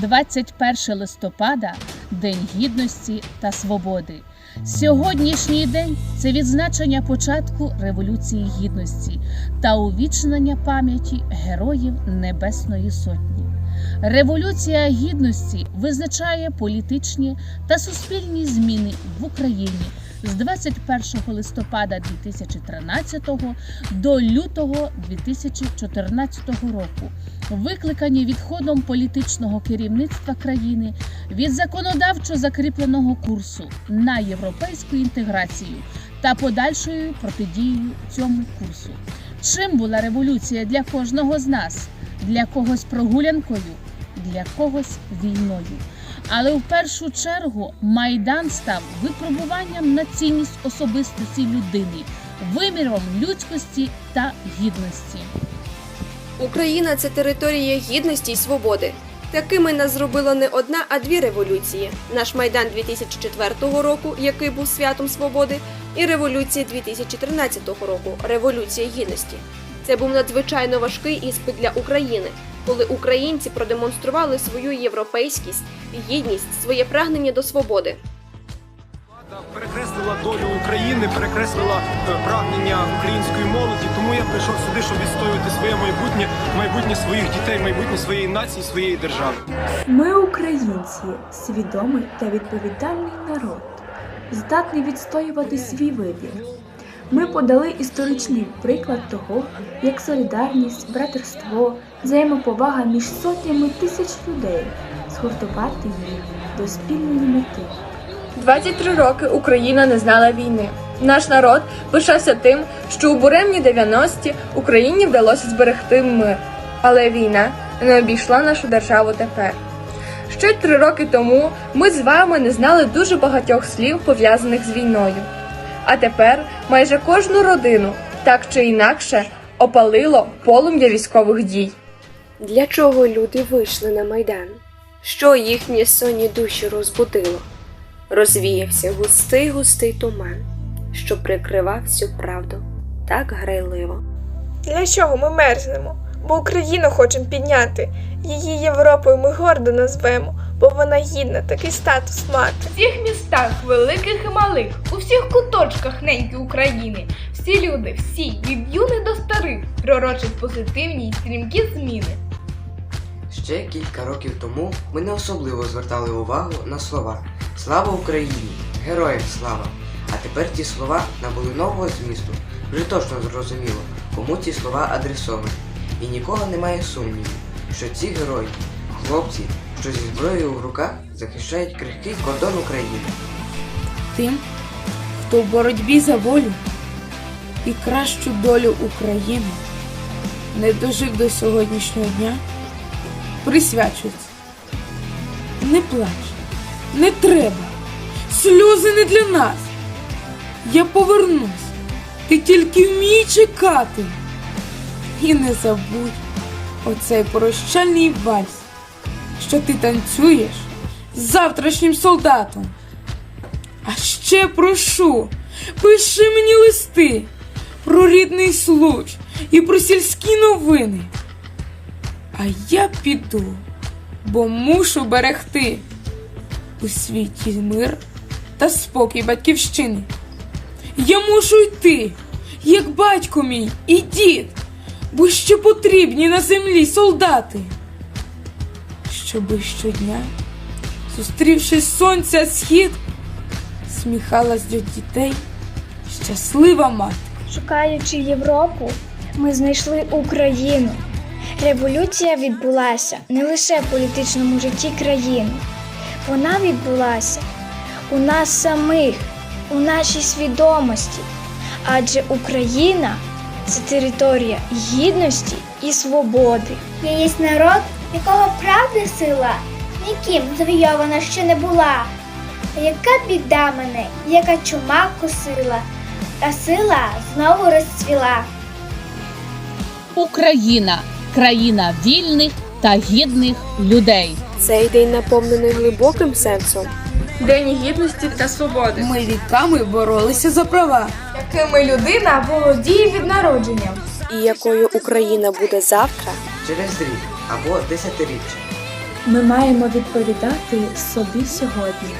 21 листопада День Гідності та Свободи. Сьогоднішній день це відзначення початку Революції Гідності та увічнення пам'яті героїв Небесної Сотні. Революція Гідності визначає політичні та суспільні зміни в Україні з 21 листопада 2013 до лютого 2014 року, викликані відходом політичного керівництва країни від законодавчо закріпленого курсу на європейську інтеграцію та подальшою протидією цьому курсу. Чим була революція для кожного з нас? Для когось прогулянкою, для когось війною. Але в першу чергу майдан став випробуванням на цінність особистості людини, виміром людськості та гідності. Україна це територія гідності й свободи. Такими нас зробила не одна, а дві революції: наш майдан 2004 року, який був святом свободи, і революція 2013 року революція гідності. Це був надзвичайно важкий іспит для України, коли українці продемонстрували свою європейськість, гідність, своє прагнення до свободи. Влада перекреслила долю України, перекреслила е, прагнення української молоді. Тому я прийшов сюди, щоб відстоювати своє майбутнє, майбутнє своїх дітей, майбутнє своєї нації, своєї держави. Ми, українці, свідомий та відповідальний народ, здатний відстоювати свій вибір. Ми подали історичний приклад того, як солідарність, братерство, взаємоповага між сотнями тисяч людей згуртувати їх до спільної мети. 23 роки Україна не знала війни. Наш народ пишався тим, що у буремні 90-ті Україні вдалося зберегти мир. Але війна не обійшла нашу державу тепер. Ще три роки тому ми з вами не знали дуже багатьох слів, пов'язаних з війною. А тепер майже кожну родину, так чи інакше, опалило полум'я військових дій. Для чого люди вийшли на майдан? Що їхні сонні душі розбудило? Розвіявся густий густий туман, що прикривав всю правду так грайливо. Для чого ми мерзнемо? Бо Україну хочемо підняти. Її Європою ми гордо назвемо, бо вона гідна такий статус мати. У всіх містах, великих і малих, у всіх куточках неньки України, всі люди, всі, від юних до старих, пророчать позитивні й стрімкі зміни. Ще кілька років тому ми не особливо звертали увагу на слова Слава Україні! Героям слава! А тепер ті слова набули нового змісту. Вже точно зрозуміло, кому ці слова адресовані. І нікого немає сумніву, що ці герої, хлопці, що зі зброєю в руках захищають крихкий кордон України. тим, хто в боротьбі за волю і кращу долю України не дожив до сьогоднішнього дня, присвячується. Не плач, не треба, сльози не для нас. Я повернусь, ти тільки вмій чекати. І не забудь оцей прощальний вальс, що ти танцюєш з завтрашнім солдатом. А ще прошу, пиши мені листи про рідний случ і про сільські новини. А я піду, бо мушу берегти у світі мир та спокій батьківщини. Я мушу йти, як батько мій і дід, бо ще потрібні на землі солдати, щоби щодня, зустрівши сонця схід, сміхалась до дітей щаслива мати. Шукаючи Європу, ми знайшли Україну. Революція відбулася не лише в політичному житті країни. Вона відбулася у нас самих, у нашій свідомості. Адже Україна це територія гідності і свободи. Я єсть народ, якого правди сила, ніким завойована ще не була. Яка біда мене, яка чума косила, та сила знову розцвіла. Україна країна вільних та гідних людей. Цей день наповнений глибоким сенсом. День гідності та свободи. Ми віками боролися за права. Якими людина володіє від народження. І якою Україна буде завтра, Через рік або десятиріччя. ми маємо відповідати собі сьогодні.